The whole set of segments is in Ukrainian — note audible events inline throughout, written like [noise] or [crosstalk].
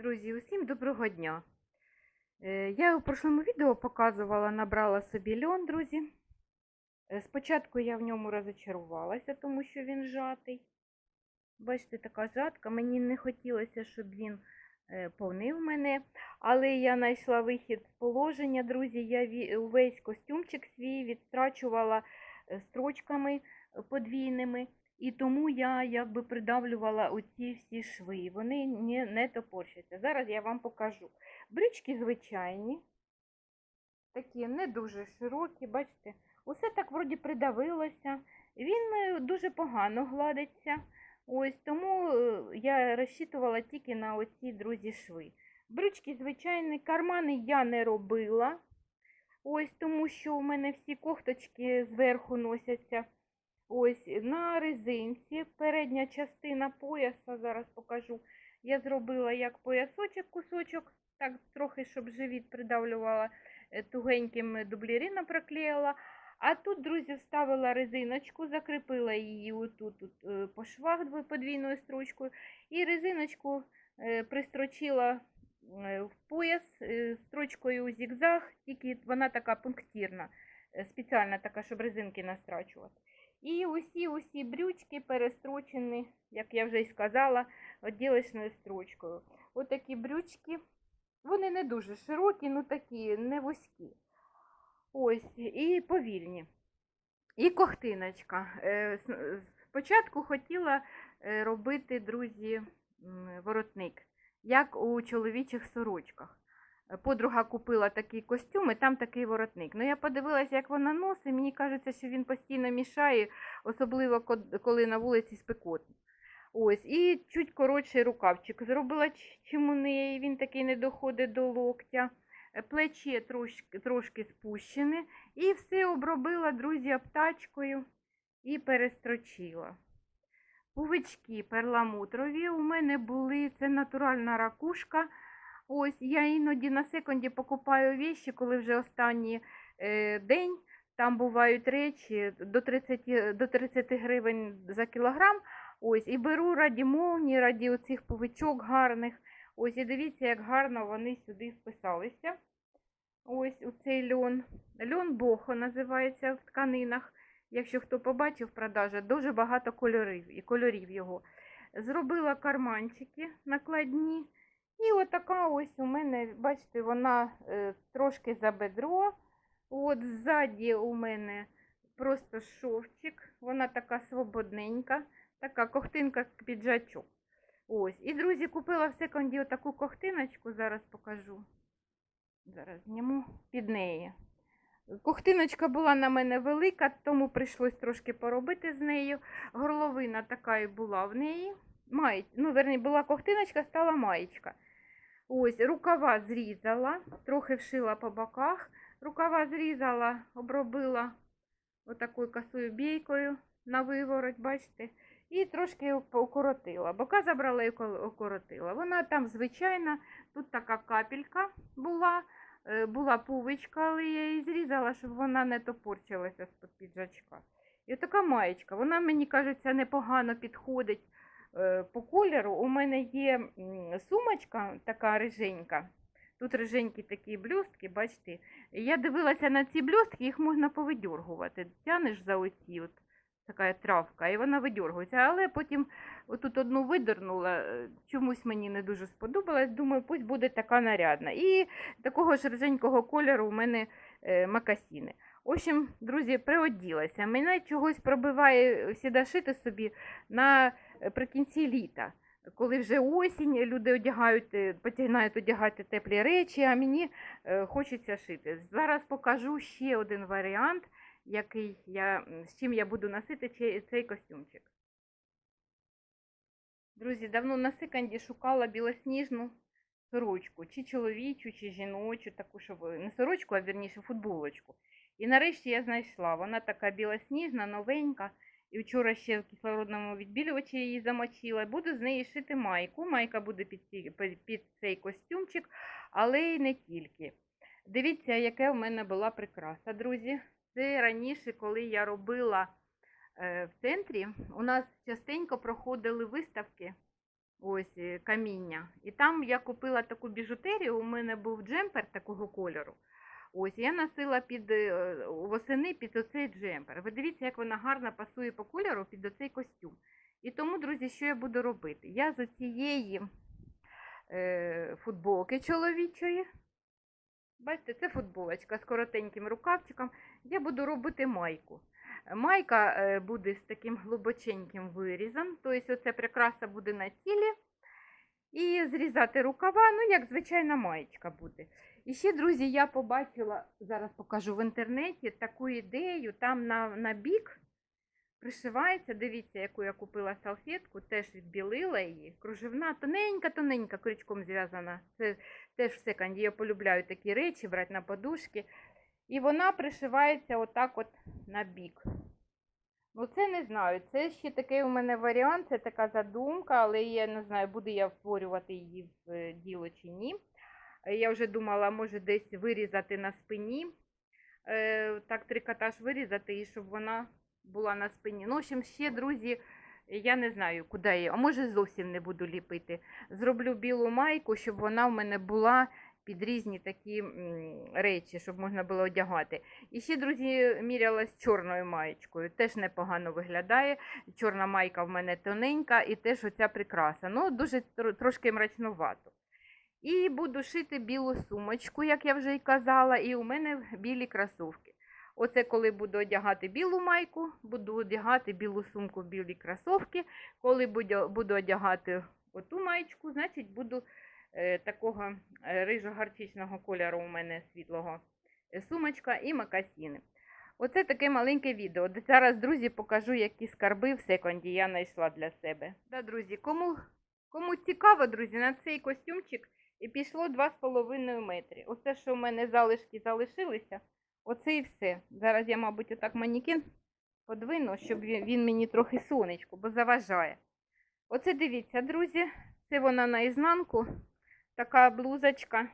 Друзі, усім доброго дня. Е, Я у прошлому відео показувала, набрала собі льон, друзі. Е, Спочатку я в ньому розочарувалася, тому що він жатий. Бачите, така жатка. Мені не хотілося, щоб він е, повнив мене. Але я знайшла вихід з положення, друзі. Я увесь костюмчик свій відстрачувала строчками подвійними. І тому я якби придавлювала оці всі шви. Вони не, не топорщаться. Зараз я вам покажу. Брючки звичайні, такі не дуже широкі, бачите, усе так вроді придавилося. Він е, дуже погано гладиться. Ось тому е, я розчитувала тільки на оці друзі шви. Брючки звичайні, кармани я не робила. Ось тому що у мене всі кофточки зверху носяться. Ось на резинці передня частина пояса, зараз покажу. Я зробила як поясочок, кусочок, так трохи, щоб живіт придавлювала е, тугеньким дублірином проклеїла. А тут, друзі, вставила резиночку, закріпила її отут тут, е, по швах подвійною строчкою. І резиночку е, пристрочила е, в пояс е, строчкою зігзаг, тільки вона така пунктирна, е, спеціальна така, щоб резинки настрачувати. І усі усі брючки перестрочені, як я вже й сказала, відділочною строчкою. Отакі брючки, вони не дуже широкі, ну такі не вузькі. Ось, і повільні. І кохтиночка. Е, Спочатку хотіла е, робити, друзі, воротник, як у чоловічих сорочках. Подруга купила такий костюм, і там такий воротник. Ну, я подивилася, як вона носить. Мені кажеться, що він постійно мішає, особливо коли на вулиці спекотно. Ось, і чуть коротший рукавчик зробила ч- чим у неї, він такий не доходить до локтя. Е, Плече трошки, трошки спущене. І все обробила, друзі, обтачкою і перестрочила. Пувички перламутрові у мене були, це натуральна ракушка. Ось я іноді на секунді покупаю віші, коли вже останній е, день. Там бувають речі до 30, до 30 гривень за кілограм. Ось, і беру раді молні, раді оцих повичок гарних. Ось, і дивіться, як гарно вони сюди вписалися. Ось у цей льон. Льон бохо називається в тканинах. Якщо хто побачив в продажі, дуже багато кольорів і кольорів його. Зробила карманчики накладні. І отака ось у мене, бачите, вона е, трошки за бедро. От ззаді у мене просто шовчик. Вона така свободненька, така ковтинка піджачок. Ось. І, друзі, купила в секонді отаку ковтиночку, зараз покажу. Зараз зніму під неї. Кохтиночка була на мене велика, тому прийшлось трошки поробити з нею. Горловина така і була в неї. Май... Ну, верні, була кохтиночка, стала маєчка. Ось, рукава зрізала, трохи вшила по боках. Рукава зрізала, обробила отакою косою бійкою на вивороть, бачите, і трошки укоротила. Бока забрала і ко- укоротила. Вона там звичайна, тут така капелька була, е, була пувичка, але я її зрізала, щоб вона не топорчилася з-під піджачка. І така маєчка, вона, мені кажеться, непогано підходить по кольору. У мене є сумочка така риженька. Тут риженькі такі блюстки, бачите. Я дивилася на ці блюстки, їх можна повидьоргувати. Тянеш за оці, от така травка, і вона видьоргується. Але потім отут одну видернула, е, чомусь мені не дуже сподобалось. Думаю, пусть буде така нарядна. І такого ж риженького кольору у мене е, макасіни. В общем, друзі, приоділася. Мене чогось пробиває сюди шити собі на е, прикінці літа. Коли вже осінь, люди одягають, е, починають одягати теплі речі, а мені е, хочеться шити. Зараз покажу ще один варіант, який я, з чим я буду носити цей, костюмчик. Друзі, давно на секонді шукала білосніжну сорочку, чи чоловічу, чи жіночу, таку, щоб не сорочку, а вірніше футболочку. І нарешті я знайшла. Вона така білосніжна, новенька. І вчора ще в кислородному відбілювачі її замочила. Буду з неї шити майку. Майка буде під, ці- під, цей костюмчик, але й не тільки. Дивіться, яка в мене була прикраса, друзі. Це раніше, коли я робила е, в центрі, у нас частенько проходили виставки ось е, каміння. І там я купила таку біжутерію, у мене був джемпер такого кольору. Ось я носила під е, восени під оцей джемпер. Ви дивіться, як вона гарно пасує по кольору під оцей костюм. І тому, друзі, що я буду робити? Я з цієї е, футболки чоловічої. Бачите, це футболочка з коротеньким рукавчиком. Я буду робити майку. Майка е, буде з таким глибоченьким вирізом, тобто оця прикраса буде на тілі. І зрізати рукава, ну, як звичайна маєчка буде. І ще, друзі, я побачила, зараз покажу в інтернеті таку ідею, там на, на бік пришивається, дивіться, яку я купила салфетку, теж відбілила її. Кружевна, тоненька-тоненька, крючком зв'язана. Це теж в секонді. Я полюбляю такі речі, брати на подушки. І вона пришивається отак от на бік. Ну, це не знаю. Це ще такий у мене варіант, це така задумка, але я не знаю, буду я втворювати її в е, діло чи ні. Е, Я вже думала, може десь вирізати на спині. Е, так, трикотаж вирізати, і щоб вона була на спині. Ну, в общем, ще, друзі, я не знаю, куди я. А може зовсім не буду ліпити. Зроблю білу майку, щоб вона в мене була під різні такі речі, щоб можна було одягати. І ще, друзі, мірялась чорною маєчкою. Теж непогано виглядає. Чорна майка в мене тоненька і теж оця прикраса. Ну, дуже трошки мрачнувато. І буду шити білу сумочку, як я вже й казала, і у мене білі кросовки. Оце коли буду одягати білу майку, буду одягати білу сумку в білі кросовки. Коли буду, одягати оту маєчку, значить буду е, такого е, рижо-гарчичного кольору у мене світлого е, сумочка і макасіни. Оце таке маленьке відео. Зараз, друзі, покажу, які скарби в секонді я знайшла для себе. Да, друзі, кому, кому цікаво, друзі, на цей костюмчик і пішло 2,5 метри. Оце, що в мене залишки залишилися, оце і все. Зараз я, мабуть, отак манекен подвину, щоб він, мені трохи сонечко, бо заважає. Оце дивіться, друзі, це вона наізнанку, така блузочка.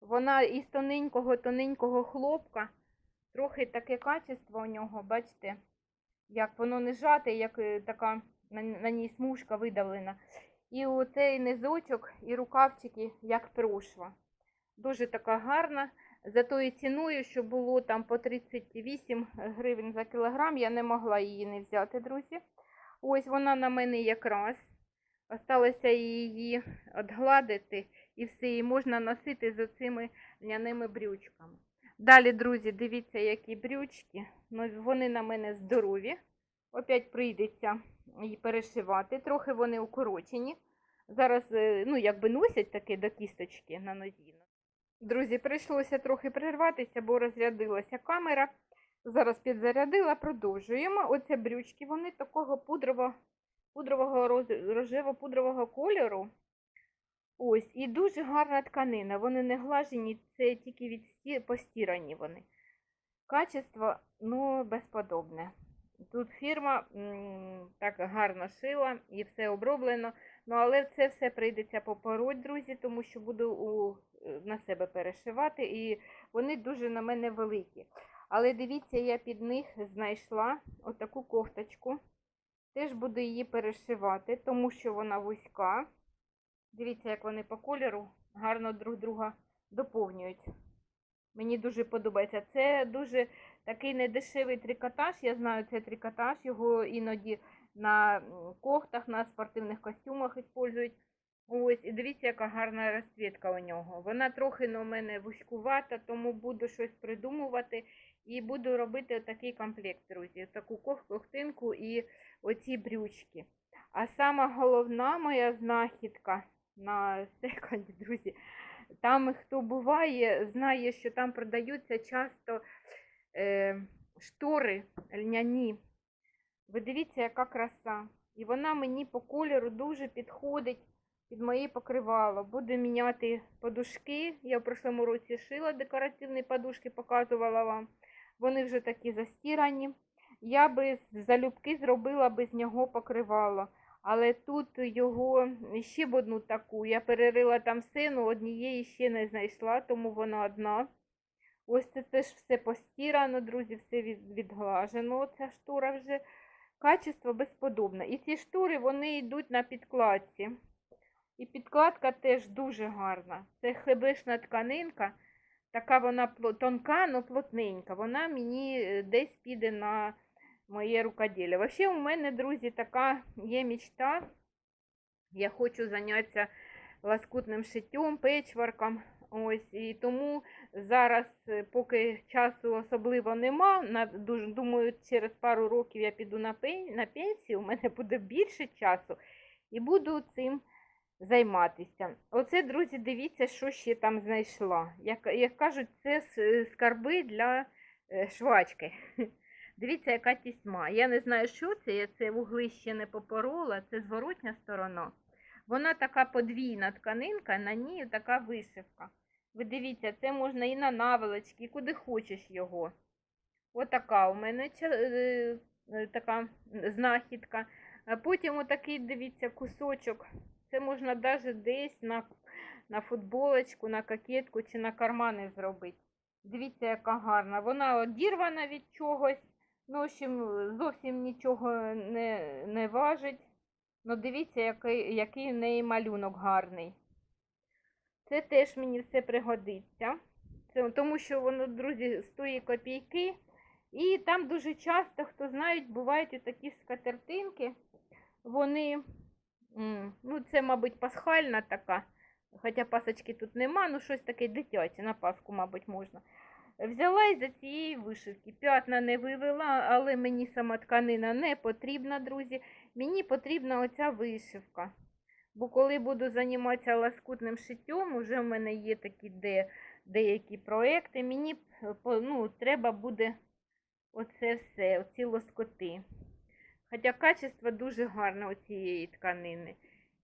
Вона із тоненького, тоненького хлопка. Трохи таке качество у нього, бачите, як воно не жате, як е, така на, на ній смужка видавлена. І оцей низочок, і рукавчики, як прошва. Дуже така гарна. За тою ціною, що було там по 38 гривень за кілограм, я не могла її не взяти, друзі. Ось вона на мене якраз. Осталося її відгладити і все, і можна носити з оцими ляними брючками. Далі, друзі, дивіться, які брючки. Ну, вони на мене здорові. Опять прийдеться її перешивати. Трохи вони укорочені. Зараз, е, ну, якби носять таке до кісточки на нозі. Друзі, прийшлося трохи прерватися, бо розрядилася камера. Зараз підзарядила, продовжуємо. Оце брючки, вони такого пудрово, пудрового рожево-пудрового кольору. Ось, і дуже гарна тканина. Вони не глажені, це тільки від постірані вони. Качество, ну, безподобне. Тут фірма так гарно шила і все оброблено. Ну, але це все прийдеться попороть, друзі, тому що буду у, на себе перешивати, і вони дуже на мене великі. Але дивіться, я під них знайшла отаку кофточку. Теж буду її перешивати, тому що вона вузька. Дивіться, як вони по кольору гарно друг друга доповнюють. Мені дуже подобається. Це дуже такий недешевий трикотаж. Я знаю, це трикотаж, його іноді на кофтах, на спортивних костюмах використовують. Ось, і дивіться, яка гарна розцвітка у нього. Вона трохи на мене вузькувата, тому буду щось придумувати і буду робити такий комплект, друзі. Таку кох- ковтинку і оці брючки. А сама головна моя знахідка на секунді, друзі. Там, хто буває, знає, що там продаються часто штори льняні. Ви дивіться, яка краса. І вона мені по кольору дуже підходить під моє покривало. Буду міняти подушки. Я в прошлому році шила декоративні подушки, показувала вам. Вони вже такі застірані. Я би залюбки зробила би з нього покривало. Але тут його ще б одну таку. Я перерила там але однієї ще не знайшла, тому вона одна. Ось це теж все постірано, друзі, все відглажено. Ця штора вже Качество безподобне. І ці штури вони йдуть на підкладці. І підкладка теж дуже гарна. Це хебешна тканинка. Така вона тонка, але плотненька. Вона мені е, десь піде на моє рукоділля. Взагалі, у мене, друзі, така є мечта. Я хочу зайнятися лоскутним шиттям, печворком. Ось, і тому зараз, е, поки часу особливо нема, думаю, через пару років я піду на пенсію, [laughs] у мене буде більше часу і буду цим займатися. Оце, друзі, дивіться, що ще там знайшла. Як, як кажуть, це скарби для е, швачки. [laughs] Дивіться, яка тісьма. Я не знаю, що це, я це вугли ще не попорола, це зворотня сторона. Вона така подвійна тканинка, на ній така вишивка. Ви дивіться, це можна і на наволочки, і куди хочеш його. Отака у мене е, е, така знахідка. Потім отакий, дивіться, кусочок. Це можна навіть десь на, на футболочку, на кокетку чи на кармани зробити. Дивіться, яка гарна. Вона одірвана від чогось. Ну, зовсім нічого не, не важить. Ну, дивіться, який, який в неї малюнок гарний. Це теж мені все пригодиться. Це, тому що воно, друзі, стоїть копійки. І там дуже часто, хто знають, бувають і такі скатертинки. Вони, ну, це, мабуть, пасхальна така. Хоча пасочки тут нема, ну щось таке дитяче, на паску, мабуть, можна. Взяла із-за цієї вишивки. П'ятна не вивела, але мені сама тканина не потрібна, друзі. Мені потрібна оця вишивка. Бо коли буду займатися лоскутним шиттям, вже в мене є такі де, деякі проекти, мені е, ну, треба буде оце все, оці лоскоти. Хоча качество дуже гарне у цієї тканини.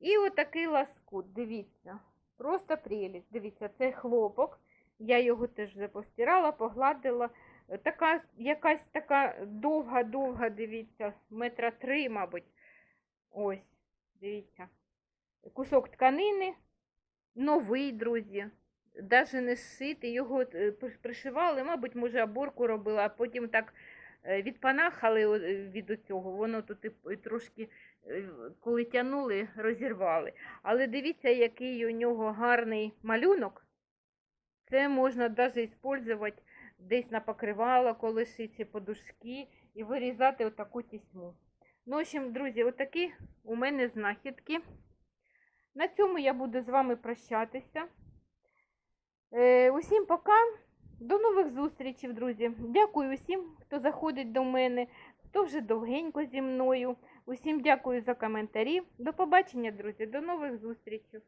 І отакий лоскут, дивіться. Просто прелість. Дивіться, це хлопок. Я його теж вже постирала, погладила. Така, якась така довга-довга, дивіться, метра три, мабуть. Ось, дивіться. Кусок тканини, новий, друзі. Даже не зшитий, його е, пришивали, мабуть, може, оборку робила, а потім так е, відпанахали е, від цього. Воно тут і трошки, коли тянули, розірвали. Але дивіться, який у нього гарний малюнок. Це можна навіть використовувати десь на покривало, коли шиті подушки, і вирізати отаку тісьму. Ну, в общем, друзі, отакі у мене знахідки. На цьому я буду з вами прощатися. Е, усім пока. До нових зустрічей, друзі. Дякую усім, хто заходить до мене, хто вже довгенько зі мною. Усім дякую за коментарі. До побачення, друзі. До нових зустрічей.